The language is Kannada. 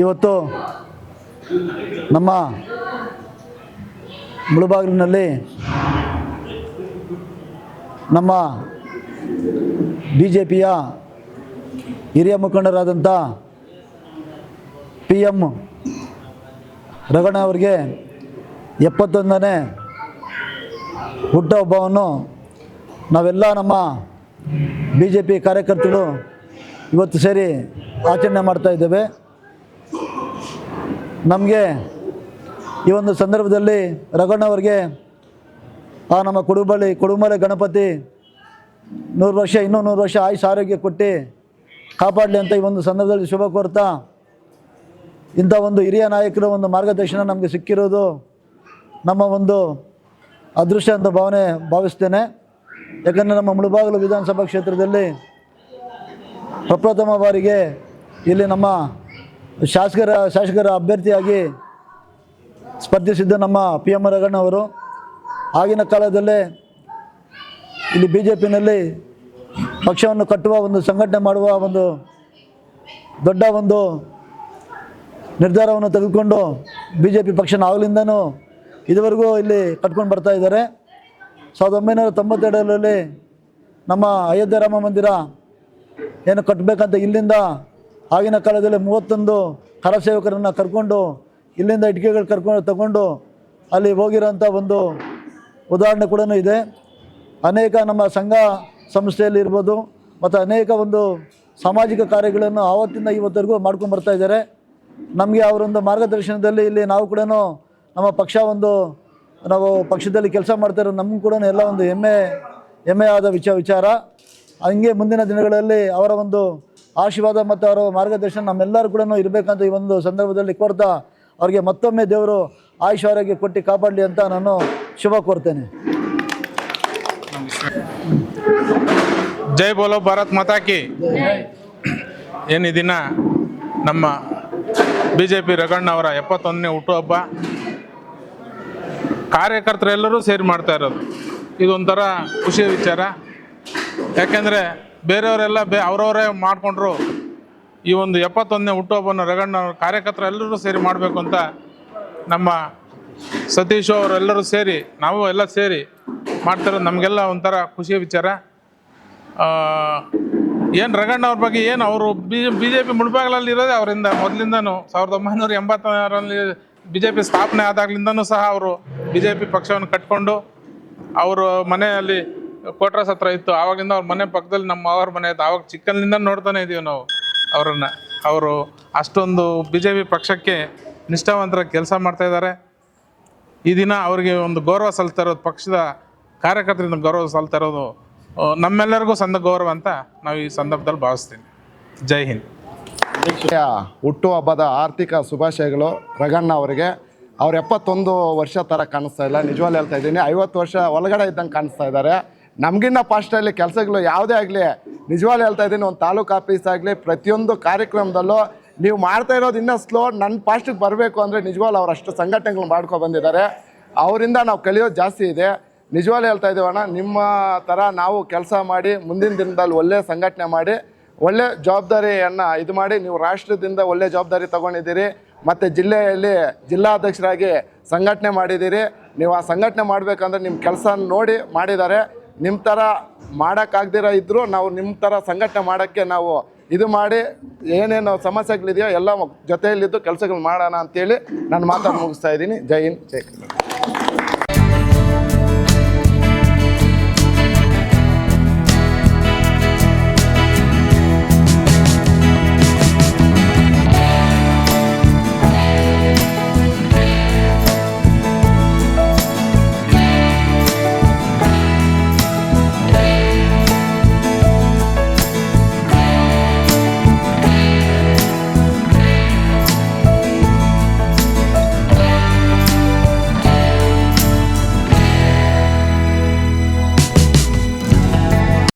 ಇವತ್ತು ನಮ್ಮ ಮುಳುಬಾಗಿಲಿನಲ್ಲಿ ನಮ್ಮ ಬಿ ಜೆ ಪಿಯ ಹಿರಿಯ ಮುಖಂಡರಾದಂಥ ಪಿ ಎಂ ರಗಣ ಅವರಿಗೆ ಎಪ್ಪತ್ತೊಂದನೇ ಹುಟ್ಟಹಬ್ಬವನ್ನು ನಾವೆಲ್ಲ ನಮ್ಮ ಬಿ ಜೆ ಪಿ ಕಾರ್ಯಕರ್ತರು ಇವತ್ತು ಸೇರಿ ಆಚರಣೆ ಮಾಡ್ತಾ ಇದ್ದೇವೆ. ನಮಗೆ ಈ ಒಂದು ಸಂದರ್ಭದಲ್ಲಿ ರಘಣ್ಣವ್ರಿಗೆ ಆ ನಮ್ಮ ಕುಡುಬಳ್ಳಿ, ಕುಡುಮಲೆ ಗಣಪತಿ ನೂರು ವರ್ಷ, ಇನ್ನೂ ನೂರು ವರ್ಷ ಆಯುಷ್ ಆರೋಗ್ಯ ಕೊಟ್ಟು ಕಾಪಾಡಲಿ ಅಂತ ಈ ಒಂದು ಸಂದರ್ಭದಲ್ಲಿ ಶುಭ ಕೋರ್ತಾ. ಇಂಥ ಒಂದು ಹಿರಿಯ ನಾಯಕರ ಒಂದು ಮಾರ್ಗದರ್ಶನ ನಮಗೆ ಸಿಕ್ಕಿರೋದು ನಮ್ಮ ಒಂದು ಅದೃಷ್ಟ ಅಂತ ಭಾವನೆ ಭಾವಿಸ್ತೇನೆ. ಯಾಕಂದರೆ ನಮ್ಮ ಮುಳುಬಾಗಿಲು ವಿಧಾನಸಭಾ ಕ್ಷೇತ್ರದಲ್ಲಿ ಪ್ರಪ್ರಥಮ ಬಾರಿಗೆ ಇಲ್ಲಿ ನಮ್ಮ ಶಾಸಕರ ಶಾಸಕರ ಅಭ್ಯರ್ಥಿಯಾಗಿ ಸ್ಪರ್ಧಿಸಿದ್ದ ನಮ್ಮ ಪಿ ಎಂ ರಗಣ್ಣವರು ಆಗಿನ ಕಾಲದಲ್ಲೇ ಇಲ್ಲಿ ಬಿ ಜೆ ಪಿನಲ್ಲಿ ಪಕ್ಷವನ್ನು ಕಟ್ಟುವ ಒಂದು ಸಂಘಟನೆ ಮಾಡುವ ಒಂದು ದೊಡ್ಡ ಒಂದು ನಿರ್ಧಾರವನ್ನು ತೆಗೆದುಕೊಂಡು ಬಿ ಜೆ ಪಿ ಪಕ್ಷನ ಆಗಲಿಂದನೂ ಇದುವರೆಗೂ ಇಲ್ಲಿ ಕಟ್ಕೊಂಡು ಬರ್ತಾ ಇದ್ದಾರೆ. ಸಾವಿರದ ಒಂಬೈನೂರ ತೊಂಬತ್ತೆರಡರಲ್ಲಿ ನಮ್ಮ ಅಯೋಧ್ಯೆ ರಾಮ ಮಂದಿರ ಏನು ಕಟ್ಟಬೇಕಂತ ಇಲ್ಲಿಂದ ಆಗಿನ ಕಾಲದಲ್ಲಿ ಮೂವತ್ತೊಂದು ಕರಸೇವಕರನ್ನು ಕರ್ಕೊಂಡು, ಇಲ್ಲಿಂದ ಇಟ್ಟಿಗೆಗಳು ಕರ್ಕೊಂಡು, ತಗೊಂಡು ಅಲ್ಲಿ ಹೋಗಿರೋಂಥ ಒಂದು ಉದಾಹರಣೆ ಕೂಡ ಇದೆ. ಅನೇಕ ನಮ್ಮ ಸಂಘ ಸಂಸ್ಥೆಯಲ್ಲಿ ಇರ್ಬೋದು, ಮತ್ತು ಅನೇಕ ಒಂದು ಸಾಮಾಜಿಕ ಕಾರ್ಯಗಳನ್ನು ಆವತ್ತಿಂದ ಇವತ್ತರೆಗೂ ಮಾಡ್ಕೊಂಡು ಬರ್ತಾ ಇದ್ದಾರೆ. ನಮಗೆ ಅವರೊಂದು ಮಾರ್ಗದರ್ಶನದಲ್ಲಿ ಇಲ್ಲಿ ನಾವು ಕೂಡ ನಮ್ಮ ಪಕ್ಷ ಒಂದು, ನಾವು ಪಕ್ಷದಲ್ಲಿ ಕೆಲಸ ಮಾಡ್ತಾ ಇರೋ ನಮ್ಗೆ ಕೂಡ ಎಲ್ಲ ಒಂದು ಹೆಮ್ಮೆ ಹೆಮ್ಮೆ ಆದ ವಿಚ ವಿಚಾರ. ಹಂಗೆ ಮುಂದಿನ ದಿನಗಳಲ್ಲಿ ಅವರ ಒಂದು ಆಶೀರ್ವಾದ ಮತ್ತು ಅವರ ಮಾರ್ಗದರ್ಶನ ನಮ್ಮೆಲ್ಲರೂ ಕೂಡ ಇರಬೇಕಂತ ಈ ಒಂದು ಸಂದರ್ಭದಲ್ಲಿ ಕೋರ್ತಾ ಅವರಿಗೆ ಮತ್ತೊಮ್ಮೆ ದೇವರು ಆಯುಷ್ ಕೊಟ್ಟು ಕಾಪಾಡಲಿ ಅಂತ ನಾನು ಶುಭ ಕೋರ್ತೇನೆ. ಜೈ ಬೋಲೋ ಭಾರತ್ ಮಾತಾ ಕಿ. ಏನು ಈ ದಿನ ನಮ್ಮ ಬಿ ಜೆ ಪಿ ರಗಣ್ಣ ಅವರ ಎಪ್ಪತ್ತೊಂದನೇ ಹುಟ್ಟುಹಬ್ಬ ಕಾರ್ಯಕರ್ತರೆಲ್ಲರೂ ಸೇರಿ ಮಾಡ್ತಾ ಇರೋದು. ಇದೊಂಥರ ಖುಷಿಯ ವಿಚಾರ. ಯಾಕೆಂದರೆ ಬೇರೆಯವರೆಲ್ಲ ಬೇ ಅವರವರೇ ಮಾಡಿಕೊಂಡ್ರು. ಈ ಒಂದು ಎಪ್ಪತ್ತೊಂದನೇ ಹುಟ್ಟುಹಬ್ಬನ ರಗಣ್ಣ ಕಾರ್ಯಕರ್ತರು ಎಲ್ಲರೂ ಸೇರಿ ಮಾಡಬೇಕು ಅಂತ ನಮ್ಮ ಸತೀಶ್ ಅವರೆಲ್ಲರೂ ಸೇರಿ, ನಾವು ಎಲ್ಲ ಸೇರಿ ಮಾಡ್ತಿರೋದು ನಮಗೆಲ್ಲ ಒಂಥರ ಖುಷಿಯ ವಿಚಾರ. ಏನು ರಗಣ್ಣ ಅವ್ರ ಬಗ್ಗೆ ಏನು ಅವರು ಬಿ ಬಿ ಜೆ ಪಿ ಮುಳುಬಾಗಲಲ್ಲಿ ಇರೋದೇ ಅವರಿಂದ. ಮೊದಲಿಂದನೂ ಸಾವಿರದ ಒಂಬೈನೂರ ಎಂಬತ್ತಾರರಲ್ಲಿ ಬಿ ಜೆ ಪಿ ಸ್ಥಾಪನೆ ಆದಾಗ್ಲಿಂದನೂ ಸಹ ಅವರು ಬಿ ಜೆ ಪಿ ಪಕ್ಷವನ್ನು ಕಟ್ಕೊಂಡು ಅವರು ಮನೆಯಲ್ಲಿ ಕೋಟ್ರಸ್ ಹತ್ರ ಇತ್ತು. ಆವಾಗಿಂದ ಅವ್ರ ಮನೆ ಪಕ್ಕದಲ್ಲಿ ನಮ್ಮ ಅವ್ರ ಮನೆ ಇತ್ತು. ಆವಾಗ ಚಿಕ್ಕಂದಿಂದ ನೋಡ್ತಾನೆ ಇದೀವಿ ನಾವು ಅವರನ್ನು. ಅವರು ಅಷ್ಟೊಂದು ಬಿ ಜೆ ಪಿ ಪಕ್ಷಕ್ಕೆ ನಿಷ್ಠಾವಂತರ ಕೆಲಸ ಮಾಡ್ತಾ ಇದ್ದಾರೆ ಈ ದಿನ ಅವರಿಗೆ ಒಂದು ಗೌರವ ಸಲ್ತಾ ಇರೋದು ಪಕ್ಷದ ಕಾರ್ಯಕರ್ತರಿಂದ ಗೌರವ ಸಲ್ತಾ ಇರೋದು ನಮ್ಮೆಲ್ಲರಿಗೂ ಸಂದ ಗೌರವ ಅಂತ ನಾವು ಈ ಸಂದರ್ಭದಲ್ಲಿ ಭಾವಿಸ್ತೀನಿ. ಜೈ ಹಿಂದ್. ಹುಟ್ಟು ಹಬ್ಬದ ಆರ್ಥಿಕ ಶುಭಾಶಯಗಳು ರಗಣ್ಣ ಅವರಿಗೆ. ಅವ್ರ ಎಪ್ಪತ್ತೊಂದು ವರ್ಷ ಥರ ಕಾಣಿಸ್ತಾ ಇಲ್ಲ. ನಿಜವಾಗ್ಲೂ ಹೇಳ್ತಾ ಇದ್ದೀನಿ, ಐವತ್ತು ವರ್ಷ ಒಳಗಡೆ ಇದ್ದಂಗೆ ಕಾಣಿಸ್ತಾ ಇದ್ದಾರೆ ನಮಗಿನ್ನ ಫಸ್ಟಲ್ಲಿ ಕೆಲಸಗಳು ಯಾವುದೇ ಆಗಲಿ, ನಿಜವಾಗ್ಲೂ ಹೇಳ್ತಾ ಇದ್ದೀನಿ, ಒಂದು ತಾಲೂಕು ಆಫೀಸ್ ಆಗಲಿ, ಪ್ರತಿಯೊಂದು ಕಾರ್ಯಕ್ರಮದಲ್ಲೂ ನೀವು ಮಾಡ್ತಾ ಇರೋದು ಇನ್ನೂ ಸ್ಲೋ ನನ್ನ ಫಾಸ್ಟಿಗೆ ಬರಬೇಕು ಅಂದರೆ ನಿಜವಾಗ್ಲೂ ಅವ್ರು ಅಷ್ಟು ಸಂಘಟನೆಗಳು ಮಾಡ್ಕೊಂಡು ಬಂದಿದ್ದಾರೆ. ಅವರಿಂದ ನಾವು ಕಲಿಯೋದು ಜಾಸ್ತಿ ಇದೆ. ನಿಜವಾಗ್ಲೂ ಹೇಳ್ತಾ ಇದ್ದೀವಣ್ಣ ನಿಮ್ಮ ಥರ ನಾವು ಕೆಲಸ ಮಾಡಿ ಮುಂದಿನ ದಿನದಲ್ಲಿ ಒಳ್ಳೆಯ ಸಂಘಟನೆ ಮಾಡಿ, ಒಳ್ಳೆ ಜವಾಬ್ದಾರಿಯನ್ನು ಇದು ಮಾಡಿ, ನೀವು ರಾಷ್ಟ್ರದಿಂದ ಒಳ್ಳೆ ಜವಾಬ್ದಾರಿ ತೊಗೊಂಡಿದ್ದೀರಿ, ಮತ್ತು ಜಿಲ್ಲೆಯಲ್ಲಿ ಜಿಲ್ಲಾಧ್ಯಕ್ಷರಾಗಿ ಸಂಘಟನೆ ಮಾಡಿದ್ದೀರಿ, ನೀವು ಆ ಸಂಘಟನೆ ಮಾಡಬೇಕಂದ್ರೆ ನಿಮ್ಮ ಕೆಲಸ ನೋಡಿ ಮಾಡಿದ್ದಾರೆ. ನಿಮ್ಮ ಥರ ಮಾಡೋಕ್ಕಾಗ್ದಿರೋ ಇದ್ದರೂ ನಾವು ನಿಮ್ಮ ಥರ ಸಂಘಟನೆ ಮಾಡೋಕ್ಕೆ ನಾವು ಇದು ಮಾಡಿ ಏನೇನು ಸಮಸ್ಯೆಗಳಿದೆಯೋ ಎಲ್ಲ ಜೊತೆಯಲ್ಲಿದ್ದು ಕೆಲಸಗಳು ಮಾಡೋಣ ಅಂತೇಳಿ ನಾನು ಮಾತನ್ನು ಮುಗಿಸ್ತಾ ಇದ್ದೀನಿ. ಜೈ ಹಿಂದ್, ಜೈ